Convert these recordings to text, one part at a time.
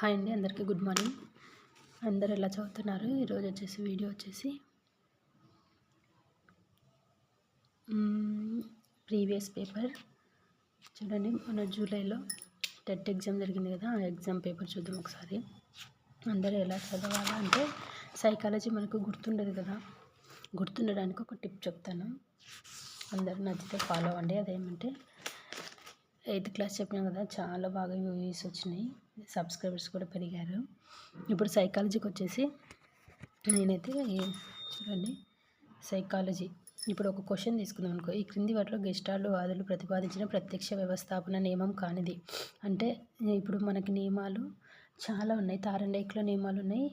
Hi అండి అందరికీ good morning. అందరు ఎలా చదువుతున్నారు? ఈరోజు వచ్చేసి వీడియో వచ్చేసి ప్రీవియస్ పేపర్. చూడండి మన జూలైలో టెట్ ఎగ్జామ్ జరిగింది కదా ఆ ఎగ్జామ్ పేపర్ చూద్దాం ఒకసారి. అందరూ ఎలా చదవాలి అంటే సైకాలజీ మనకు గుర్తుండదు కదా. గుర్తుండడానికి ఒక టిప్ చెప్తాను. అందరూ నచ్చితే ఫాలో అవ్వండి. అదేమంటే ఎయిత్ క్లాస్ చెప్పినా కదా చాలా బాగా వ్యూస్ వచ్చినాయి. సబ్స్క్రైబర్స్ కూడా పెరిగారు. ఇప్పుడు సైకాలజీకి వచ్చేసి నేనైతే చూడండి సైకాలజీ. ఇప్పుడు ఒక క్వశ్చన్ తీసుకుందాం అనుకో. ఈ క్రింది వాటిలో గెస్టాళ్ళు వాదులు ప్రతిపాదించిన ప్రత్యక్ష వ్యవస్థాపన నియమం కానిది. అంటే ఇప్పుడు మనకి నియమాలు చాలా ఉన్నాయి. తారండేక్లో నియమాలు ఉన్నాయి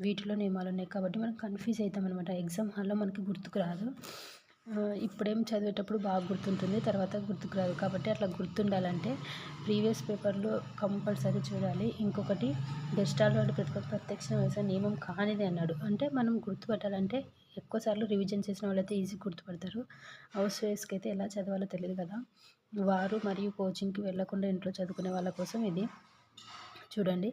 వీటిలో నియమాలు ఉన్నాయి. కాబట్టి మనం కన్ఫ్యూజ్ అవుతాం అనమాట ఎగ్జామ్ హాల్లో మనకి గుర్తుకు రాదు. ఇప్పుడేం చదివేటప్పుడు బాగా గుర్తుంటుంది తర్వాత గుర్తుకు రాదు. కాబట్టి అట్లా గుర్తుండాలంటే ప్రీవియస్ పేపర్లో కంపల్సరీ చూడాలి. ఇంకొకటి గెస్టాల్ వాడి ప్రతి ప్రత్యక్ష వ్యవసాయ నియమం కానిది అన్నాడు. అంటే మనం గుర్తుపట్టాలంటే ఎక్కువసార్లు రివిజన్ చేసిన వాళ్ళైతే ఈజీ గుర్తుపడతారు. హౌస్ వైఫ్స్కి అయితే ఎలా చదవాలో తెలియదు కదా. వారు మరియు కోచింగ్కి వెళ్ళకుండా ఇంట్లో చదువుకునే వాళ్ళ కోసం ఇది చూడండి.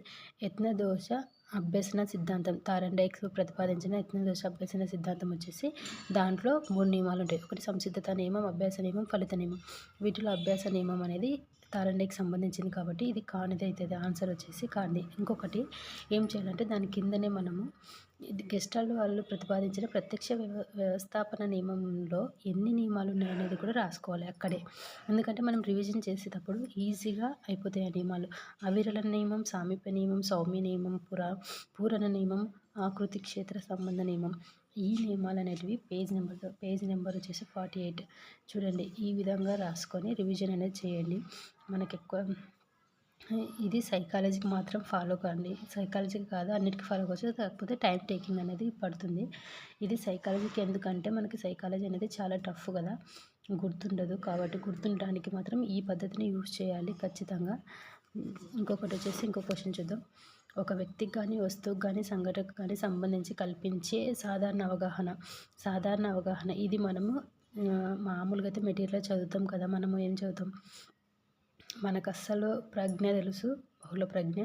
దోశ అభ్యసన సిద్ధాంతం తారండైక్స్ ప్రతిపాదించిన దోశ అభ్యసన సిద్ధాంతం వచ్చేసి దాంట్లో మూడు నియమాలు ఉంటాయి. ఒకటి సంసిద్ధత నియమం అభ్యాస నియమం ఫలిత నియమం. వీటిలో అభ్యాస నియమం అనేది తారండేకి సంబంధించింది కాబట్టి ఇది కానిది అవుతుంది ఆన్సర్ వచ్చేసి కానిది. ఇంకొకటి ఏం చేయాలంటే దాని కిందనే మనము గెస్టాల్ వాళ్ళు ప్రతిపాదించిన ప్రత్యక్ష వ్యవస్థాపన నియమంలో ఎన్ని నియమాలు ఉన్నాయనేది కూడా రాసుకోవాలి అక్కడే. ఎందుకంటే మనం రివిజన్ చేసేటప్పుడు ఈజీగా అయిపోతాయి ఆ నియమాలు. అవిరల నియమం సామీప్య నియమం సౌమ్య నియమం పురా పూరణ నియమం ఆకృతి క్షేత్ర సంబంధ నియమం ఈ నియమాలు అనేటివి పేజ్ నెంబర్ పేజ్ నెంబర్ వచ్చేసి ఫార్టీ ఎయిట్. చూడండి ఈ విధంగా రాసుకొని రివిజన్ అనేది చేయండి. మనకి ఎక్కువ ఇది సైకాలజీకి మాత్రం ఫాలో కాండి. సైకాలజీకి కాదు అన్నిటికీ ఫాలో కావచ్చు. కాకపోతే టైం టేకింగ్ అనేది పడుతుంది. ఇది సైకాలజీకి ఎందుకంటే మనకి సైకాలజీ అనేది చాలా టఫ్ కదా. గుర్తుండదు కాబట్టి గుర్తుండడానికి మాత్రం ఈ పద్ధతిని యూజ్ చేయాలి ఖచ్చితంగా. ఇంకొకటి వచ్చేసి ఇంకో క్వశ్చన్ చూద్దాం. ఒక వ్యక్తికి కానీ వస్తువుకు కానీ సంఘటనకు కానీ సంబంధించి కల్పించే సాధారణ అవగాహన. సాధారణ అవగాహన. ఇది మనము మామూలుగా అయితే మెటీరియల్ చదువుతాం కదా మనము ఏం చదువుతాం? మనకు అస్సలు ప్రజ్ఞ తెలుసు బహుళ ప్రజ్ఞ.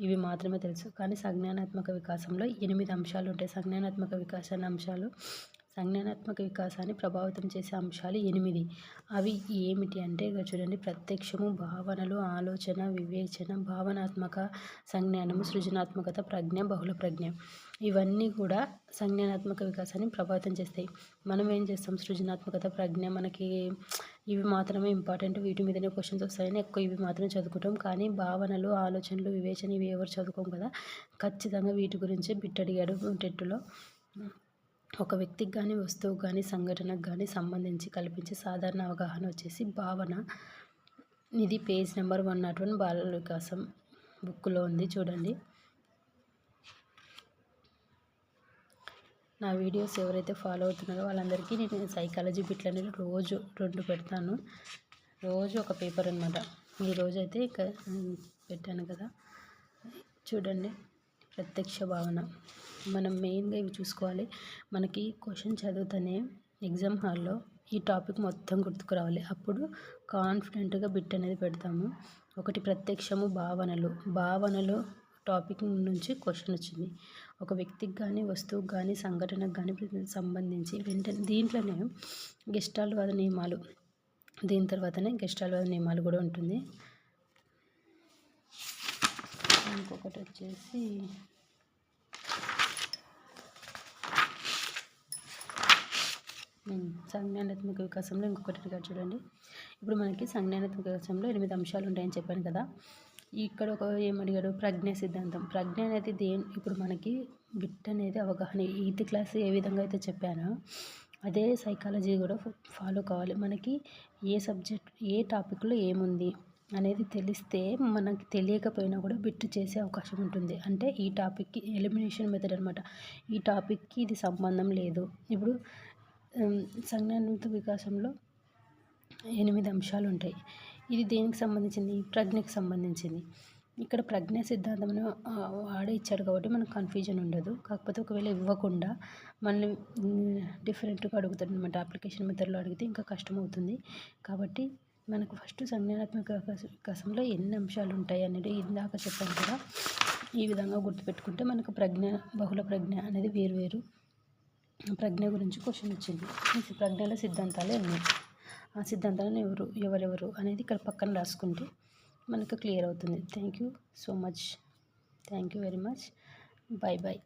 ఇవి మాత్రమే తెలుసు. కానీ సంజ్ఞానాత్మక వికాసంలో ఎనిమిది అంశాలు ఉంటాయి. సంజ్ఞానాత్మక వికాసాన్ని అంశాలు సంజ్ఞానాత్మక వికాసాన్ని ప్రభావితం చేసే అంశాలు ఎనిమిది. అవి ఏమిటి అంటే ఇక చూడండి ప్రత్యక్షము భావనలు ఆలోచన వివేచన భావనాత్మక సంజ్ఞానము సృజనాత్మకత ప్రజ్ఞ బహుళ ప్రజ్ఞ. ఇవన్నీ కూడా సంజ్ఞానాత్మక వికాసాన్ని ప్రభావితం చేస్తాయి. మనం ఏం చేస్తాం? సృజనాత్మకత ప్రజ్ఞ మనకి ఇవి మాత్రమే ఇంపార్టెంట్ వీటి మీదనే క్వశ్చన్స్ వస్తాయని ఎక్కువ ఇవి మాత్రమే చదువుకుంటాం. కానీ భావనలు ఆలోచనలు వివేచన ఇవి ఎవరు చదువుకోం కదా? ఖచ్చితంగా వీటి గురించే బిట్ అడిగాడు టెట్టులో. ఒక వ్యక్తికి కానీ వస్తువు కానీ సంఘటనకు కానీ సంబంధించి కల్పించే సాధారణ అవగాహన వచ్చేసి భావన. ఇది page number one not one బాలల వికాసం బుక్లో ఉంది చూడండి. నా వీడియోస్ ఎవరైతే ఫాలో అవుతున్నారో వాళ్ళందరికీ నేను సైకాలజీ బిట్లు అనేది రోజు రెండు పెడతాను. రోజు ఒక పేపర్ అనమాట ఈరోజు అయితే పెట్టాను కదా. చూడండి. ప్రత్యక్ష భావన. మనం మెయిన్గా ఇవి చూసుకోవాలి. మనకి క్వశ్చన్ చదువుతూనే ఎగ్జామ్ హాల్లో ఈ టాపిక్ మొత్తం గుర్తుకు రావాలి. అప్పుడు కాన్ఫిడెంట్గా బిట్ అనేది పెడతాము. ఒకటి ప్రత్యక్షము భావనలు. భావనలు టాపిక్ నుంచి క్వశ్చన్ వచ్చింది. ఒక వ్యక్తికి కానీ వస్తువుకి కానీ సంఘటనకు కానీ సంబంధించి వెంటనే దీంట్లోనే గెస్టాల్వాద నియమాలు. దీని తర్వాతనే గెస్టాల్వాద నియమాలు కూడా ఉంటుంది. ఇంకొకటి వచ్చేసి సంజ్ఞానాత్మక వికాసంలో ఇంకొకటి రికార్డ్ చూడండి. ఇప్పుడు మనకి సంజ్ఞానాత్మక వికాసంలో ఎనిమిది అంశాలు ఉంటాయని చెప్పాను కదా. ఇక్కడ ఒక ఏమడిగాడు? ప్రజ్ఞ సిద్ధాంతం. ప్రజ్ఞ అనేది దేని? ఇప్పుడు మనకి బిట్ అనేది అవగాహన. ఈత్ క్లాస్ ఏ విధంగా అయితే చెప్పానో అదే సైకాలజీ కూడా ఫాలో కావాలి. మనకి ఏ సబ్జెక్ట్ ఏ టాపిక్లో ఏముంది? అనేది తెలిస్తే మనకి తెలియకపోయినా కూడా బిట్ చేసే అవకాశం ఉంటుంది. అంటే ఈ టాపిక్కి ఎలిమినేషన్ మెథడ్ అనమాట ఈ టాపిక్కి ఇది సంబంధం లేదు. ఇప్పుడు సంజ్ఞానాత్మక వికాసంలో ఎనిమిది అంశాలు ఉంటాయి. ఇది దేనికి సంబంధించింది? ప్రజ్ఞకి సంబంధించింది. ఇక్కడ ప్రజ్ఞ సిద్ధాంతం వాడే ఇచ్చాడు కాబట్టి మనకు కన్ఫ్యూజన్ ఉండదు. కాకపోతే ఒకవేళ ఇవ్వకుండా మనల్ని డిఫరెంట్గా అడుగుతాడు అనమాట అప్లికేషన్ మెథడ్లో అడిగితే ఇంకా కష్టం అవుతుంది కాబట్టి మనకు ఫస్ట్ సంజ్ఞానాత్మక వికాసంలో ఎన్ని అంశాలు ఉంటాయి అనేది ఇందాక చెప్పాను కదా. ఈ విధంగా గుర్తుపెట్టుకుంటే మనకు ప్రజ్ఞ బహుళ ప్రజ్ఞ అనేది వేరు వేరు ప్రజ్ఞ గురించి క్వశ్చన్ వచ్చింది. ప్రజ్ఞల సిద్ధాంతాలు ఉన్నాయి ఆ సిద్ధాంతాలను ఎవరు ఎవరెవరు అనేది ఇక్కడ పక్కన రాసుకుంటే మనకు క్లియర్ అవుతుంది. Thank you so much thank you very much bye bye